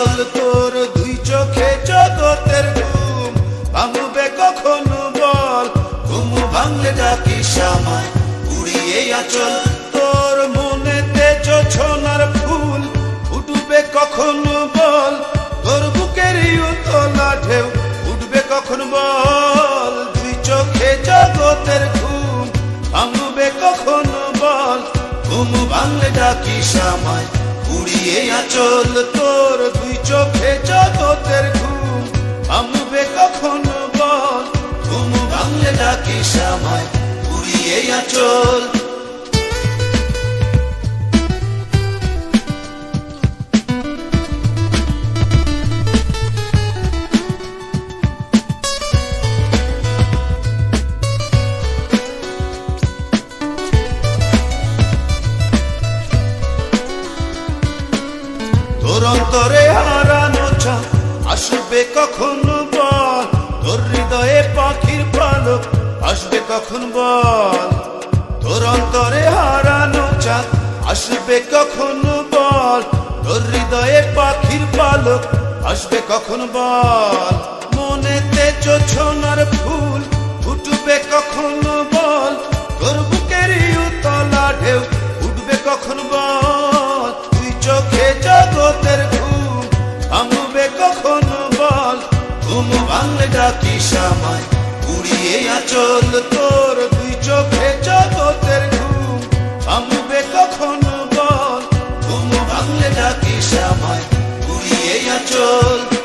আচল তোর দুই চোখে জগতের ঘুম। ভাঙবে কখনো বল, ঘুম ভাঙলে ডাকি সামায়। উড়িয়ে আচল তোর মনেতে ছোনার ফুল। উঠবে কখনো বল, তোর বুকের উতলা ঢেউ। উঠবে কখন বল, দুই চোখে জগতের ঘুম। ভাঙবে কখনো বল, ঘুম ভাঙলে ডাকি সামায়। উড়িয়ে আচল তোর দুই চোখে জগতের ঘুম। আমবে কখন বল, ঘুম ভাঙলে ডাকি সামায় উড়িয়ে আচল অন্তরে হারানো চাঁদ। আসবে কখন বল? তোর হৃদয়ে পাখির পালক। আসবে কখন বল? তোর অন্তরে হারানো চাঁদ। আসবে কখন বল? তোর হৃদয়ে পাখির পালক। আসবে কখন বল? মনেতে চোছনার ফুল ফুটবে কখন বল? তোর বুকের উতলা ঢেউ উঠবে কখন বল? আচল তোর দুই চোখে জগতের ঘুম। থামবে কখনো বল, ঘুম ভাঙলে ডাকিস আমায় উড়িয়ে আচল।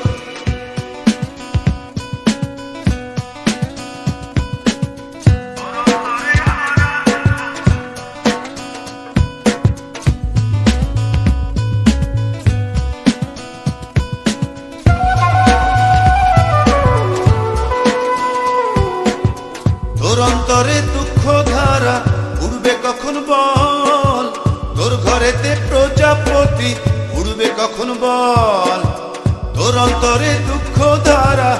প্রজাপতি উড়বে কখন বল? তোর অন্তরে দুঃখ ধারা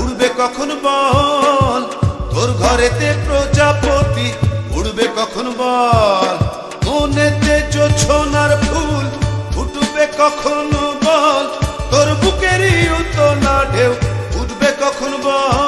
উড়বে কখন বল? তোর ঘরেতে প্রজাপতি, উড়বে কখন বল? মনেতে জোছনার ফুল, ফুটবে কখন বল? তোর বুকেরই উতলা ঢেউ, উঠবে কখন বল?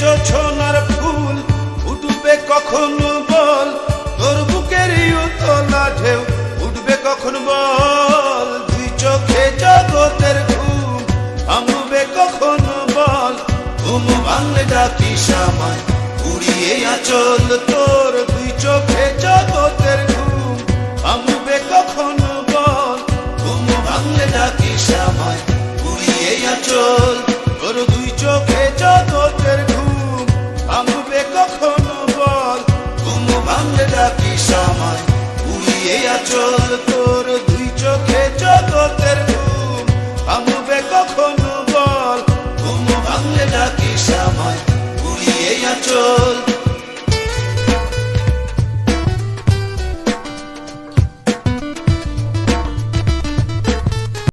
জোছনার ফুল উঠবে কখন বল? তোর বুকের উতলা ঢেউ উঠবে কখন বল? দুই চোখে জগতের ঘুম ভাঙবে কখন বল? ঘুম ভাঙলে ডাকি সামায়, উড়িয়ে আচল তোর। দুই চোখে জগতের ঘুম ভাঙবে কখন বল? ঘুম ভাঙলে ডাকি সামায়, উড়িয়ে আচল কখনো বল ঘুম ভাঙলে ডাকিস আমায়। উড়িয়ে আচল তোর